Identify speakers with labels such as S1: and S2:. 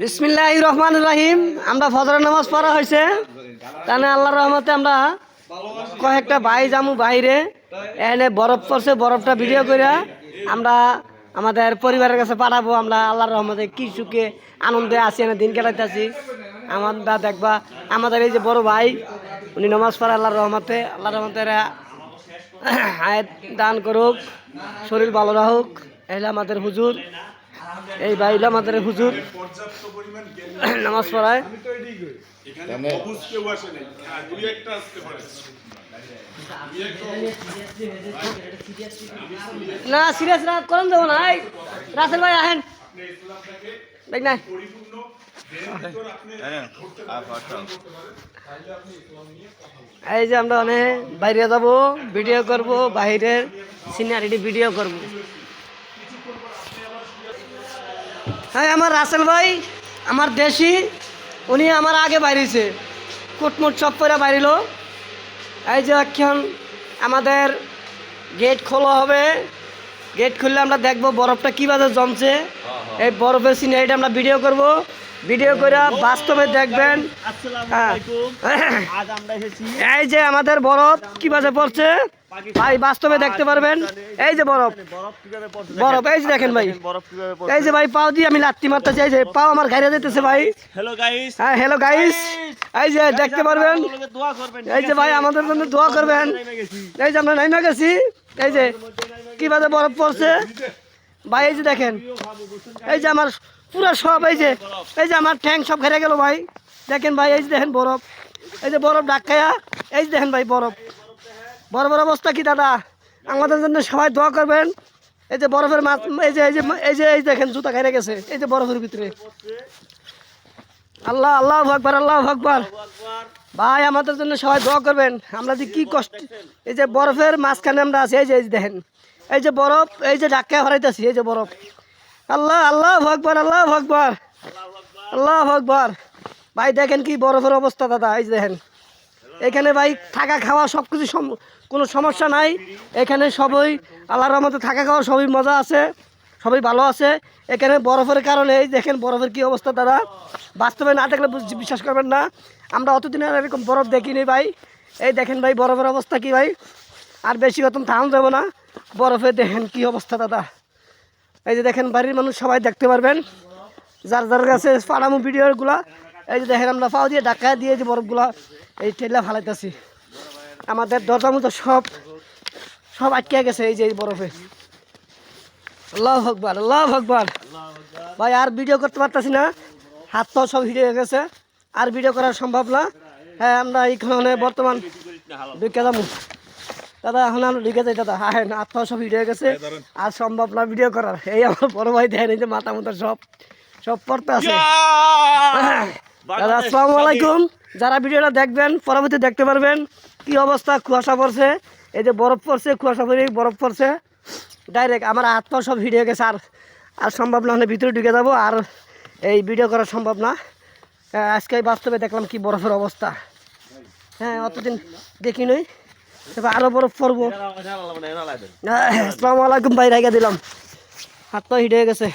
S1: বিসমিল্লাহ রহমান রাহিম। আমরা ফজর নামাজ পড়া হয়েছে। তাহলে আল্লাহর রহমতে আমরা কয়েকটা ভাই যামু বাইরে। এনে বরফ পড়ছে, বরফটা ভিডিও করে আমরা আমাদের পরিবারের কাছে পাঠাবো। আমরা আল্লাহর রহমতে কি সুখে, আনন্দে আছি, এনে দিন কাটাইতেছি। আমরা দেখবা, আমাদের এই যে বড় ভাই, উনি নামাজ পড়া আল্লাহর রহমতে। আল্লাহর রহমতে এরা আয়াত দান করুক, শরীর ভালো রাখুক। এলা আমাদের হুজুর। এই বাইলা আমাদের হুজুর নামাজ পড়ায়। না সিরিয়াস না করেন দেবো না রাসেল ভাই আহেন। দেখ না এই যে আমরা অনেক বাইরে যাব ভিডিও করব বাইরের সিনারিটি ভিডিও করব। হ্যাঁ আমার রাসেল ভাই আমার দেশি উনি আমার আগে বাইরেছে। কুটমুট সব করে বাইরিল। এই যে এখন আমাদের গেট খোলা হবে। গেট খুললে আমরা দেখব বরফটা কীভাবে জমছে। এই বরফের সিনারিটা আমরা ভিডিও করব। ভিডিও করে বাস্তবে দেখবেন। হ্যাঁ। এই যে আমাদের বরফ কীভাবে পড়ছে? ভাই বাস্তবে দেখতে পারবেন এই যে বরফ
S2: বরফ
S1: এই যে দেখেন ভাই এই যে ভাই পাও দিয়ে আমি লাত্তি মারতেছি এই যে পাও আমার ঘাইরে যেতেছে ভাই
S2: হ্যালো গাইস
S1: হ্যাঁ হ্যালো গাইস এই যে দেখতে পারবেন এই যে ভাই আমাদের জন্য দোয়া করবেন এই যে আমরা নাইমা গেছি এই যে কীভাবে বরফ পড়ছে ভাই এই যে দেখেন এই যে আমার পুরো সব এই যে এই যে আমার ট্যাঙ্ক সব ঘেরে গেল ভাই দেখেন ভাই এই যে দেখেন বরফ এই যে বরফ ডাক্কায়া এই যে দেখেন ভাই বরফ বড় বড় অবস্থা কি, দাদা? আমাদের জন্য সবাই দোয়া করবেন। এই যে বরফের মাছ, এই যে এই যে এই যে, এই দেখেন জুতা ঘেরে গেছে। এই যে বরফের ভিতরে। আল্লাহ আল্লাহ ভকবার আল্লাহ ভকবার ভাই, আমাদের জন্য সবাই দোয়া করবেন। আমরা যে কি কষ্ট এই যে বরফের মাঝখানে আমরা আছি, এই যে দেখেন। এই যে বরফ, এই যে ডাক্কা হরাইতেছি, এই যে বরফ। আল্লাহ আল্লাহ ভকবার আল্লাহ ভকবার আল্লাহ ভকবার ভাই, দেখেন কি বরফের অবস্থা, দাদা, এই যে দেখেন। এখানে ভাই থাকা খাওয়া সব কিছু কোনো সমস্যা নাই। এখানে সবই আল্লাহর রহমতে থাকা খাওয়া সবই মজা আছে, সবই ভালো আছে। এখানে বরফের কারণে, এই দেখেন বরফের কি অবস্থা দাদা। বাস্তবে না দেখলে বিশ্বাস করবেন না। আমরা অতদিন আর এরকম বরফ দেখিনি ভাই। এই দেখেন ভাই বরফের অবস্থা কি ভাই। আর বেশি কত থাম যাব না। বরফে দেখেন কি অবস্থা দাদা। এই যে দেখেন বাড়ির মানুষ সবাই দেখতে পারবেন। যার যার কাছে পাড়ামো ভিডিওগুলা এই যে দেখেন আমরা পাও দিয়ে ডাকা দিয়ে যে বরফগুলা এই ঠেলা ফালাইতেছি। আমাদের দরজা মতো সব সব আটকে গেছে এই যে এই বরফে। আল্লাহ ভগবান আল্লাহ ভগবান ভাই আর ভিডিও করতে পারতাছি না। হাত পা সব হিটে গেছে। আর ভিডিও করা সম্ভব না। হ্যাঁ আমরা এইখানে বর্তমান ঢুকে যাব। দাদা এখন আমরা ঢুকে যাই দাদা। হ্যাঁ হাত পা সব হিটে গেছে। আর সম্ভব না ভিডিও করার। এই আমার বড় ভাই দেখেন এই যে মাথা মতো সব সব পড়তে আছে। দাদা আসসালামু আলাইকুম। যারা ভিডিওটা দেখবেন পরবর্তী দেখতে পারবেন কি অবস্থা কুয়াশা পড়ছে। এই যে বরফ পড়ছে কুয়াশা পড়ে বরফ পড়ছে। ডাইরেক্ট আমার হাত পা সব হিটে গেছে আর আর সম্ভব না হলে ভিতরে ঢুকে যাব আর এই ভিডিও করা সম্ভব না। আজকে বাস্তবে দেখলাম কি বরফের অবস্থা। হ্যাঁ অতদিন দেখি নই। এবার আরও বরফ পড়ব। আসসালামু আলাইকুম ভাই রাইগা দিলাম। হাত পা হিটে গেছে।